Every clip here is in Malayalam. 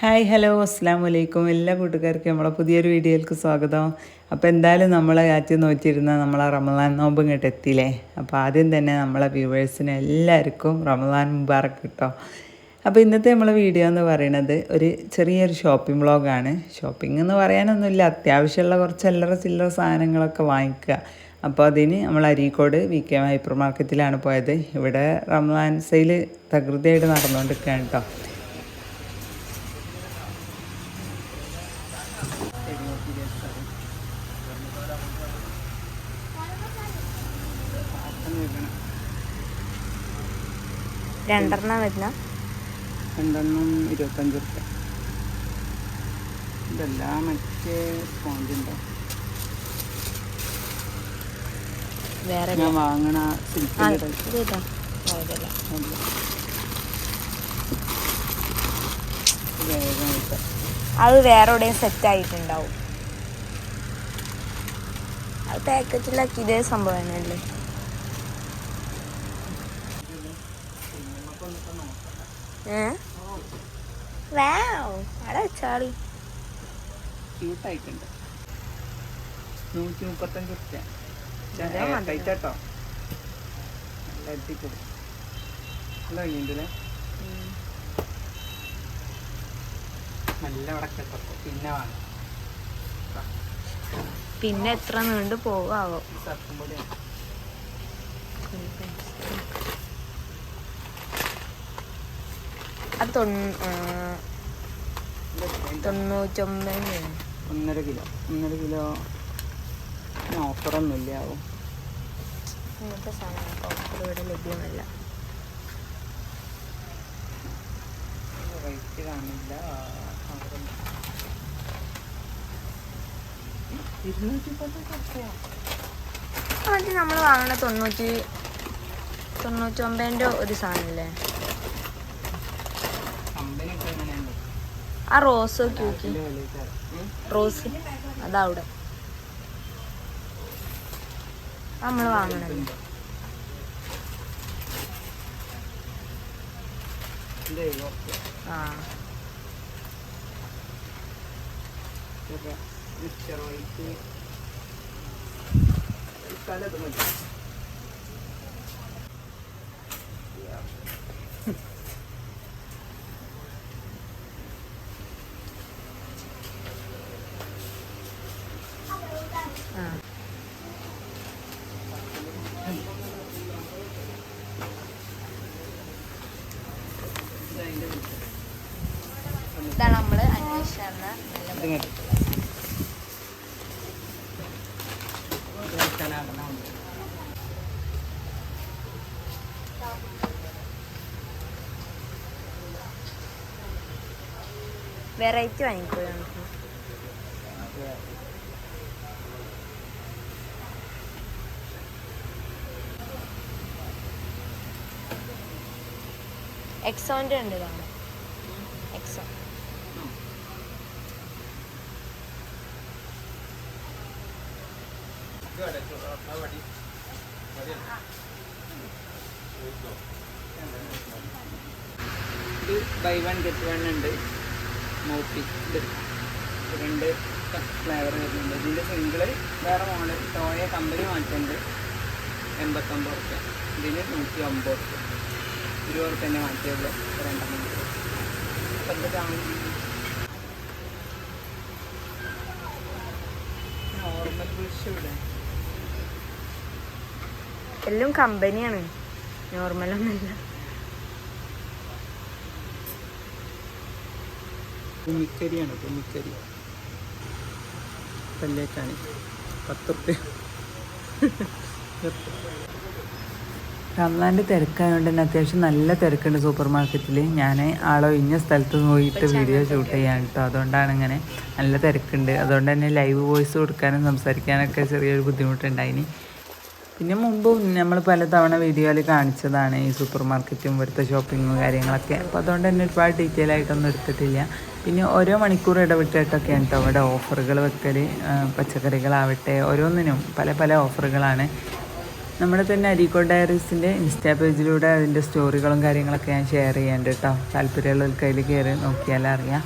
ഹായ് ഹലോ അസ്സാം വലൈക്കും എല്ലാ കൂട്ടുകാർക്കും നമ്മളെ പുതിയൊരു വീഡിയോയിലേക്ക് സ്വാഗതം. അപ്പോൾ എന്തായാലും നമ്മൾ കാറ്റ് നോക്കിയിരുന്ന നമ്മളെ റമദാൻ നോമ്പ് ഇങ്ങോട്ട് എത്തിയില്ലേ? അപ്പോൾ ആദ്യം തന്നെ നമ്മളെ വ്യൂവേഴ്സിന് എല്ലാവർക്കും റമദാൻ മുബാറക്ക് കിട്ടോ. അപ്പോൾ ഇന്നത്തെ നമ്മളെ വീഡിയോ എന്ന് പറയുന്നത് ഒരു ചെറിയൊരു ഷോപ്പിംഗ് വ്ളോഗാണ്. ഷോപ്പിംഗ് എന്ന് പറയാനൊന്നുമില്ല. അത്യാവശ്യമുള്ള കുറച്ച് അല്ലറ ചില്ലറ സാധനങ്ങളൊക്കെ വാങ്ങിക്കുക. അപ്പോൾ അതിന് നമ്മൾ അരീക്കോട് വി കെ ഹൈപ്പർ മാർക്കറ്റിലാണ് പോയത്. ഇവിടെ റമദാൻ സെയിൽ തകൃതിയായിട്ട് നടന്നുകൊണ്ടിരിക്കുകയാണ് കേട്ടോ. രണ്ടെണ്ണം വരുന്ന? രണ്ടെണ്ണം ഇരുപത്തഞ്ച് റുപ്യ ഇതെല്ലാം മറ്റേ സ്പോഞ്ചുണ്ടോ വേറെ ഞാൻ വാങ്ങണ സിൽക്കിന്റെ. അത് വേറെ എവിടെയും സെറ്റ് ആയിട്ടുണ്ടാവും. അത് പാക്കറ്റിലാക്കി ഇതേ സംഭവം തന്നെയല്ലേ? ഏ? വാവ്. അവിടെ വെച്ചാളി ക്യൂട്ടായിട്ടുണ്ട് നൂറ്റി മുപ്പത്തഞ്ച് റുപ്യ ഇതാ മതി. ടൈറ്റ് കേട്ടോ നല്ല അടിപൊളി. നല്ല പിന്നെ പിന്നെ എത്ര നീണ്ടു പോകാവോ സർഫും പൊടിയാണ്. അത് തൊണ്ണൂറ്റൊമ്പത് ഒന്നര കിലോ ഒന്നര കിലോ ഓഫറൊന്നുമില്ല ആവും ഇങ്ങനത്തെ സാധനം ഓഫർ ഇവിടെ ലഭ്യമല്ല. റേറ്റ് കാണില്ല. നമ്മൾ വാങ്ങണ തൊണ്ണൂറ്റി തൊണ്ണൂറ്റൊമ്പതിന്റെ ഒരു സാധനമല്ലേ കമ്പനി ഒക്കെ എങ്ങനെയുണ്ട് ആ റോസ് ഒക്കെ നോക്കി. റോസ് അതാ അവിടെ നമ്മൾ വാങ്ങണത്. ആ ഉണ്ട്. വെറൈറ്റി വാങ്ങിക്കുക നമുക്ക് എക്സോന്റെ ഉണ്ട് എക്സോ ഇത് ബൈ വൺ ഗെറ്റ് വൺ ഉണ്ട്. മോപ്പി രണ്ട് ഫ്ലേവർ വരുന്നുണ്ട്. ഇതിന്റെ സിംഗിൾ വേറെ മോഡൽ ടോയ കമ്പനി മാറ്റുന്നുണ്ട് എൺപത്തൊമ്പത് റുപ്യ ഇതിന് നൂറ്റി ഒമ്പത് റുപ്യ ഇരുപത് റുപ്യ തന്നെ മാറ്റിയുള്ളൂ രണ്ടെണ്ണം അപ്പം എല്ലാം കമ്പനിയാണ് നോർമലൊന്നുമില്ല കുമിക്കരിയാണ് കുമിക്കരി കല്ലേക്കാണ് പത്ത് റുപ്യ റംസാന്റെ തിരക്കായതുകൊണ്ട് തന്നെ അത്യാവശ്യം നല്ല തിരക്കുണ്ട് സൂപ്പർ മാർക്കറ്റിൽ ഞാൻ ആളോ ഇന്ന സ്ഥലത്ത് പോയിട്ട് വീഡിയോ ഷൂട്ട് ചെയ്യാൻ കേട്ടോ അതുകൊണ്ടാണ് ഇങ്ങനെ നല്ല തിരക്കുണ്ട്. അതുകൊണ്ട് തന്നെ ലൈവ് വോയിസ് കൊടുക്കാനും സംസാരിക്കാനൊക്കെ ചെറിയൊരു ബുദ്ധിമുട്ടുണ്ടായിനി. പിന്നെ മുമ്പ് നമ്മൾ പലതവണ വീഡിയോയിൽ കാണിച്ചതാണ് ഈ സൂപ്പർ മാർക്കറ്റും ഇവിടുത്തെ ഷോപ്പിങ്ങും കാര്യങ്ങളൊക്കെ. അപ്പോൾ അതുകൊണ്ട് തന്നെ ഒരുപാട് ഡീറ്റെയിൽ ആയിട്ടൊന്നും എടുത്തിട്ടില്ല. പിന്നെ ഓരോ മണിക്കൂർ ഇടവിട്ടിട്ടൊക്കെയാണ് കേട്ടോ ഇവിടെ ഓഫറുകൾ വെക്കൽ പച്ചക്കറികളാവട്ടെ. ഓരോന്നിനും പല പല ഓഫറുകളാണ്. നമ്മുടെ തന്നെ അരീക്കോട് ഡയറീസിന്റെ ഇൻസ്റ്റാ പേജിലൂടെ അതിന്റെ സ്റ്റോറികളും കാര്യങ്ങളൊക്കെ ഞാൻ ഷെയർ ചെയ്യാണ്ട് കേട്ടോ താല്പര്യമുള്ളവർക്ക് അതിൽ കയറി നോക്കിയാൽ അറിയാം.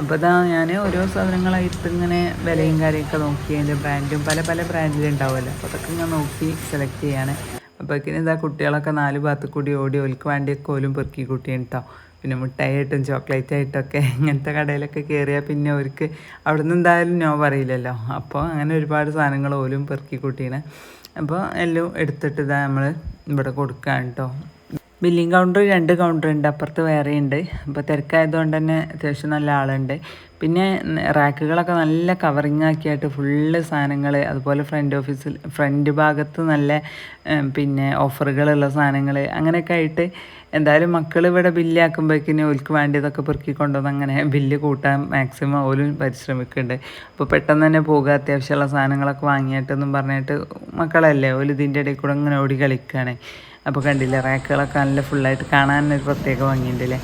അപ്പോൾ ഇതാ ഞാൻ ഓരോ സാധനങ്ങളായിട്ട് ഇങ്ങനെ വിലയും കാര്യമൊക്കെ നോക്കി അതിന്റെ ബ്രാൻഡും പല പല ബ്രാൻഡിലുണ്ടാവുമല്ലോ. അപ്പോൾ അതൊക്കെ ഞാൻ നോക്കി സെലക്ട് ചെയ്യാണ്. അപ്പോഴേക്കിനും ഇതാ കുട്ടികളൊക്കെ നാല് ഭാഗത്ത് കൂടി ഓടി ഓൽക്ക് വേണ്ടിയൊക്കെ ഓലും പെറുക്കി കൂട്ടിയാണ് കേട്ടോ പിന്നെ മിഠായി ആയിട്ടും ചോക്ലേറ്റ് ആയിട്ടൊക്കെ ഇങ്ങനത്തെ കടയിലൊക്കെ കയറിയാൽ പിന്നെ അവർക്ക് അവിടെ നിന്ന് എന്തായാലും നോ പറയില്ലല്ലോ. അപ്പോൾ അങ്ങനെ ഒരുപാട് സാധനങ്ങൾ ഓലും പെറുക്കി കൂട്ടിയാണ് അപ്പോൾ എല്ലാം എടുത്തിട്ട് ഇതാ നമ്മൾ ഇവിടെ കൊടുക്കാൻ കേട്ടോ ബില്ലിംഗ് കൗണ്ടർ രണ്ട് കൗണ്ടർ ഉണ്ട്. അപ്പുറത്ത് വേറെ ഉണ്ട്. അപ്പോൾ തിരക്കായതുകൊണ്ട് തന്നെ അത്യാവശ്യം നല്ല ആളുണ്ട്. പിന്നെ റാക്കുകളൊക്കെ നല്ല കവറിങ് ആക്കിയായിട്ട് ഫുള്ള് സാധനങ്ങൾ അതുപോലെ ഫ്രണ്ട് ഓഫീസിൽ ഫ്രണ്ട് ഭാഗത്ത് നല്ല പിന്നെ ഓഫറുകളുള്ള സാധനങ്ങൾ അങ്ങനെയൊക്കെ ആയിട്ട് എന്തായാലും മക്കൾ ഇവിടെ ബില്ലാക്കുമ്പോഴേക്കിനും ഓൽക്ക് വേണ്ടിയതൊക്കെ പെറുക്കി കൊണ്ടുവന്ന് അങ്ങനെ ബില്ല് കൂട്ടാൻ മാക്സിമം ഓലും പരിശ്രമിക്കുന്നുണ്ട്. അപ്പോൾ പെട്ടെന്ന് തന്നെ പോകുക അത്യാവശ്യമുള്ള സാധനങ്ങളൊക്കെ വാങ്ങിയിട്ടെന്നും പറഞ്ഞിട്ട് മക്കളല്ലേ ഓൽ ഇതിന്റെ ഇടയിൽ കൂടെ ഇങ്ങനെ ഓടി കളിക്കുകയാണ് അപ്പോൾ കണ്ടില്ലേ റാക്കുകളൊക്കെ നല്ല ഫുള്ളായിട്ട് കാണാൻ ഒരു പ്രത്യേക ഭംഗിയുണ്ടല്ലേ?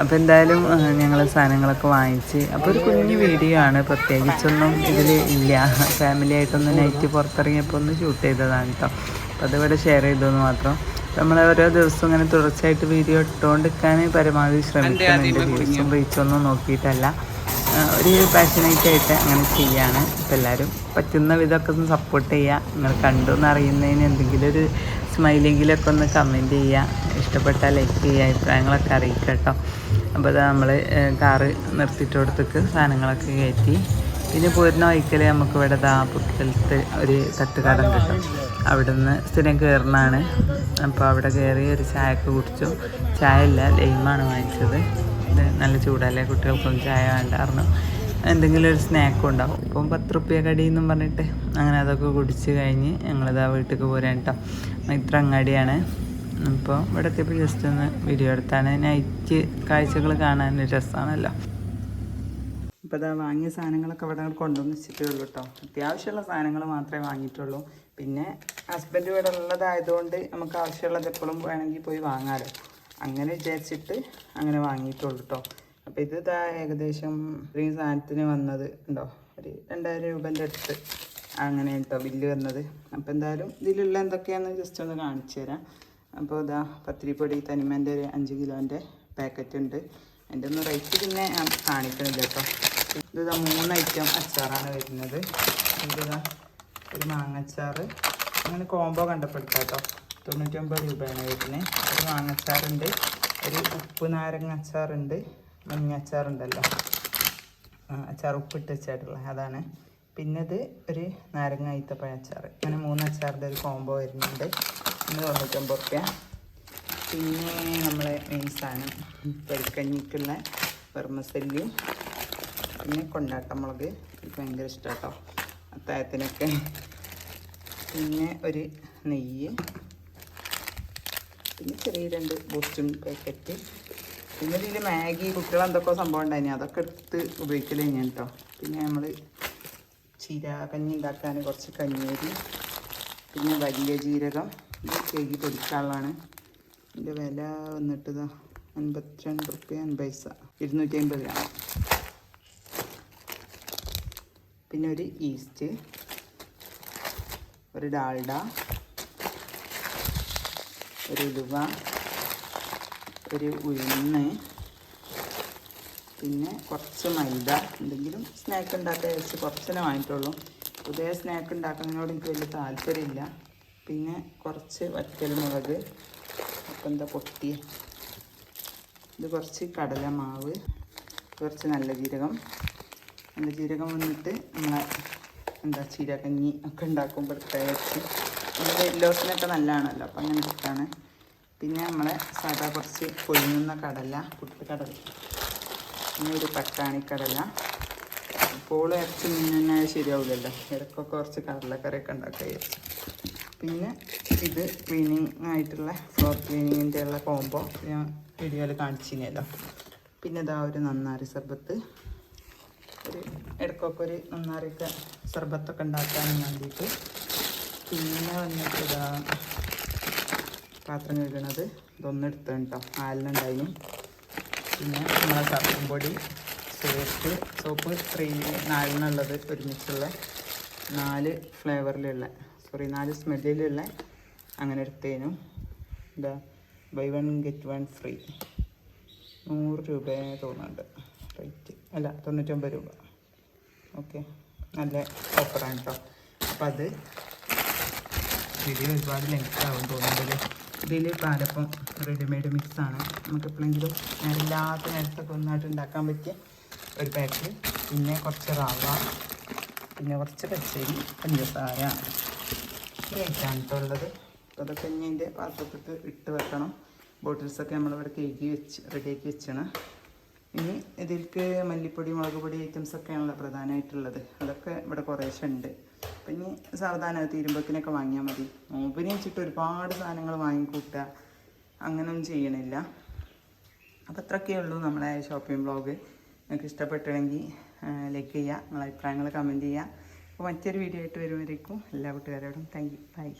അപ്പോൾ എന്തായാലും ഞങ്ങൾ സാധനങ്ങളൊക്കെ വാങ്ങിച്ച് അപ്പോൾ ഒരു കുഞ്ഞു വീഡിയോ ആണ്. പ്രത്യേകിച്ചൊന്നും ഇതിൽ ഇല്ല. ഫാമിലി ആയിട്ടൊന്ന് നൈറ്റ് പുറത്തിറങ്ങിയപ്പോൾ ഒന്ന് ഷൂട്ട് ചെയ്തതാണ് കേട്ടോ അപ്പോൾ അതിവിടെ ഷെയർ ചെയ്തതെന്ന് മാത്രം. നമ്മൾ ഓരോ ദിവസവും ഇങ്ങനെ തുടർച്ചയായിട്ട് വീഡിയോ ഇട്ടുകൊണ്ടിരിക്കാൻ പരമാവധി ശ്രമിക്കുന്നുണ്ട്. വ്യൂസും റീച്ചൊന്നും നോക്കിയിട്ടല്ല. ഒരു പാഷനേറ്റ് ആയിട്ട് അങ്ങനെ ചെയ്യാണ്. അപ്പോൾ എല്ലാവരും പറ്റുന്ന വിധമൊക്കെ ഒന്ന് സപ്പോർട്ട് ചെയ്യുക നിങ്ങൾ കണ്ടു എന്ന് അറിയുന്നതിന് എന്തെങ്കിലും ഒരു സ്മൈലെങ്കിലൊക്കെ ഒന്ന് കമന്റ് ചെയ്യുക ഇഷ്ടപ്പെട്ടാൽ ലൈക്ക് ചെയ്യുക അഭിപ്രായങ്ങളൊക്കെ അറിയിക്കുക കേട്ടോ. അപ്പോൾ അത് നമ്മൾ കാറ് നിർത്തിയിട്ട് കൊടുത്തേക്ക് സാധനങ്ങളൊക്കെ കയറ്റി. പിന്നെ പോരുന്ന വൈക്കൽ നമുക്ക് ഇവിടെ ദാ പുത്തലത്ത് ഒരു തട്ടുകടം കിട്ടും. അവിടെ നിന്ന് സ്ഥിരം കയറുന്നതാണ് അപ്പോൾ അവിടെ കയറി ഒരു ചായയൊക്കെ കുടിച്ചു. ചായ ഇല്ല ലൈമാണ് വാങ്ങിച്ചത്. നല്ല ചൂടല്ലേ കുട്ടികൾക്കൊന്നും ചായ വേണ്ടായിരുന്നു എന്തെങ്കിലും ഒരു സ്നാക്കും ഉണ്ടാവും. ഇപ്പം പത്ത് റുപ്യ കടി എന്നും പറഞ്ഞിട്ട് അങ്ങനെ അതൊക്കെ കുടിച്ച് കഴിഞ്ഞ് ഞങ്ങളിതാ വീട്ടിലേക്ക് പോരാൻ കേട്ടോ ഇത്ര അങ്ങാടിയാണ്. ഇപ്പോൾ ഇവിടെ എത്തിയപ്പോൾ ജസ്റ്റ് ഒന്ന് വീഡിയോ എടുത്താണ്. നൈറ്റ് കാഴ്ചകൾ കാണാൻ രസമാണല്ലോ ഇപ്പോൾ ഇതാ വാങ്ങിയ സാധനങ്ങളൊക്കെ ഇവിടെ കൊണ്ടുവന്ന് വെച്ചിട്ടേ ഉള്ളൂ കേട്ടോ അത്യാവശ്യമുള്ള സാധനങ്ങൾ മാത്രമേ വാങ്ങിയിട്ടുള്ളൂ. പിന്നെ ഹസ്ബൻഡ് ഇവിടെ ഉള്ളതായതുകൊണ്ട് നമുക്ക് ആവശ്യമുള്ളത് എപ്പോഴും വേണമെങ്കിൽ പോയി വാങ്ങാമല്ലോ അങ്ങനെ വിചാരിച്ചിട്ട് അങ്ങനെ വാങ്ങിയിട്ടുള്ളൂ കേട്ടോ അപ്പോൾ ഇത് ഇതാ ഏകദേശം ഇത്രയും സാധനത്തിന് വന്നത് ഉണ്ടോ ഒരു രണ്ടായിരം രൂപേന്റെ അടുത്ത് അങ്ങനെ കേട്ടോ ബില്ല് വന്നത്. അപ്പോൾ എന്തായാലും ഇതിലുള്ള എന്തൊക്കെയാണെന്ന് ജസ്റ്റ് ഒന്ന് കാണിച്ചു തരാം. അപ്പോൾ ഇതാ പത്തിരിപ്പൊടി തനിമേന്റെ ഒരു അഞ്ച് കിലോന്റെ പാക്കറ്റ് ഉണ്ട്. അതിന്റെ ഒന്ന് റേറ്റ് പിന്നെ ഞാൻ കാണിക്കണില്ല കേട്ടോ. ഇത് ഇതാ മൂന്ന് ഐറ്റം അച്ചാറാണ് വരുന്നത്. ഇതാ ഒരു മാങ്ങച്ചാറ്. അങ്ങനെ കോംബോ കണ്ടപ്പെടുത്താം കേട്ടോ തൊണ്ണൂറ്റൊമ്പത് രൂപയാണ് വരുന്നത്. ഒരു മാങ്ങച്ചാറുണ്ട് ഒരു ഉപ്പ് നാരങ്ങ അച്ചാറുണ്ട് മഞ്ഞ അച്ചാറുണ്ടല്ലോ. അച്ചാർ ഉപ്പിട്ട് വെച്ചായിട്ടുള്ള അതാണ്. പിന്നെ ഇത് ഒരു നാരങ്ങ ഈത്തപ്പഴ അച്ചാർ അങ്ങനെ മൂന്ന് അച്ചാറിന്റെ ഒരു കോംബോ വരുന്നുണ്ട്. ഇന്ന് തൊണ്ണൂറ്റൊമ്പത് റുപ്യ പിന്നെ നമ്മളെ മെയിൻ സാധനം പരിക്കഞ്ഞിട്ടുള്ള വെർമസല്ലിയും പിന്നെ കൊണ്ടാട്ടമുളക് എനിക്ക് ഭയങ്കര ഇഷ്ടം കേട്ടോ അത്താഴത്തിനൊക്കെ പിന്നെ ഒരു നെയ്യ്. പിന്നെ ചെറിയ രണ്ട് ബൂസ്റ്റും പാക്കറ്റ് പിന്നെ ഇതിൽ മാഗി കുട്ടികൾ എന്തൊക്കെ സംഭവം ഉണ്ടായിനി? അതൊക്കെ എടുത്ത് ഉപയോഗിക്കൽ ഞാൻ കേട്ടോ. പിന്നെ നമ്മൾ ചീര കഞ്ഞി ഉണ്ടാക്കാൻ കുറച്ച് കഞ്ഞേരി പിന്നെ വലിയ ജീരകം ഇത് കേക്ക് പൊടിക്കാനുള്ളതാണ്. ഇതിന്റെ വില വന്നിട്ട് ഇതാ അൻപത്തിരണ്ട് റുപ്യ അൻപത് പൈസ. ഇരുന്നൂറ്റി അൻപത് ഗ്രാം. പിന്നെ ഒരു ഈസ്റ്റ് ഒരു ഡാൽഡ ഒരു ഉലുവ ഒരു ഉഴുന്ന് പിന്നെ കുറച്ച് മൈദ എന്തെങ്കിലും സ്നാക്ക് ഉണ്ടാക്കാൻ വെച്ച് കുറച്ചേ വാങ്ങിയിട്ടുള്ളൂ. പുതിയ സ്നാക്ക് ഉണ്ടാക്കുന്നതിനോട് എനിക്ക് വലിയ താല്പര്യമില്ല. പിന്നെ കുറച്ച് വറ്റൽ മുളക് അപ്പം എന്താ പൊട്ടിയ? ഇത് കുറച്ച് കടലമാവ് കുറച്ച് നല്ല ജീരകം. നല്ല ജീരകം വന്നിട്ട് നമ്മളെ എന്താ ചീരകഞ്ഞി ഒക്കെ ഉണ്ടാക്കുമ്പോൾ വെച്ച് നമ്മുടെ എല്ലോസിനൊക്കെ നല്ലതാണല്ലോ അപ്പം അങ്ങനെ ഇഷ്ടമാണ് പിന്നെ നമ്മളെ സാധാ കുറച്ച് കൊഴുങ്ങുന്ന കടല പുട്ട് കടല. പിന്നെ ഒരു പട്ടാണി കടല. ഇപ്പോൾ ഇറച്ചി മീൻ തന്നെ ശരിയാവില്ലല്ലോ. ഇടയ്ക്കൊക്കെ കുറച്ച് കടലക്കറിയൊക്കെ ഉണ്ടാക്കുക പിന്നെ ഇത് ക്ലീനിങ് ആയിട്ടുള്ള ഫ്ലോർ ക്ലീനിങ്ങിന്റെ ഉള്ള കോംബോ ഞാൻ വീഡിയോയിൽ കാണിച്ചിരുന്നല്ലോ. പിന്നെ ഇതാ ഒരു നന്നാരി സർബത്ത്. ഒരു ഇടയ്ക്കൊക്കെ ഒരു നന്നാറിയൊക്കെ സർബത്തൊക്കെ ഉണ്ടാക്കാൻ വേണ്ടിയിട്ട്. പിന്നെ വന്നിട്ട് ഇതാ പാത്രം കഴുകണത്. ഇതൊന്നും എടുത്തു കേട്ടോ നാലിനുണ്ടായിരുന്നു പിന്നെ നമ്മളെ സർഫും പൊടി സോപ്പ് സോപ്പ് ത്രീ നാലിനുള്ളത് ഒരുമിച്ചുള്ള നാല് ഫ്ലേവറിലുള്ള സോറി നാല് സ്മെല്ലിലുള്ള അങ്ങനെ എടുത്തേനും. എന്താ buy one get one free നൂറ് രൂപ തോന്നുന്നുണ്ട്. റേറ്റ് അല്ല തൊണ്ണൂറ്റൊമ്പത് രൂപ. ഓക്കെ നല്ല ഓഫറാണ് കേട്ടോ അപ്പോൾ അത് വീഡിയോ ഒരുപാട് ലെങ്ത് ആവും തോന്നുന്നത് ഇതിൽ പാലപ്പം റെഡിമെയ്ഡ് മിക്സ് ആണ്. നമുക്ക് എപ്പോഴെങ്കിലും നേരമില്ലാത്ത നേരത്തൊക്കെ ഒന്നായിട്ട് ഉണ്ടാക്കാൻ പറ്റിയ ഒരു പാക്ക്. പിന്നെ കുറച്ച് റവ പിന്നെ കുറച്ച് പച്ചരി പഞ്ചസാര. ഇത്രയൊക്കെയാണ് കേട്ടോ ഉള്ളത്. അതൊക്കെ ഇനി അതിന്റെ പാത്രത്തിട്ട് ഇട്ട് വെക്കണം. ബോട്ടിൽസൊക്കെ നമ്മളിവിടെ കേക്ക് വെച്ച് റെഡിയാക്കി വെച്ചാണ് ഇനി ഇതിലേക്ക് മല്ലിപ്പൊടി മുളക് പൊടി ഐറ്റംസൊക്കെയാണല്ലോ പ്രധാനമായിട്ടുള്ളത്. അതൊക്കെ ഇവിടെ കുറേശ്ശെ അപ്പം ഇനി സാവധാനം അത് തീരുമ്പോഴത്തേനൊക്കെ വാങ്ങിയാൽ മതി. നോമ്പിനെ വെച്ചിട്ട് ഒരുപാട് സാധനങ്ങൾ വാങ്ങിക്കൂട്ടുക അങ്ങനൊന്നും ചെയ്യണില്ല. അപ്പോൾ അത്രയൊക്കെ ഉള്ളൂ നമ്മളെ ഷോപ്പിംഗ് ബ്ലോഗ് നിങ്ങൾക്ക് ഇഷ്ടപ്പെട്ടില്ലെങ്കിൽ ലൈക്ക് ചെയ്യുക നിങ്ങളെ അഭിപ്രായങ്ങൾ കമന്റ് ചെയ്യുക. അപ്പോൾ മറ്റൊരു വീഡിയോ ആയിട്ട് വരുമായിരിക്കും എല്ലാ കൂട്ടുകാരോടും താങ്ക് യു ബൈ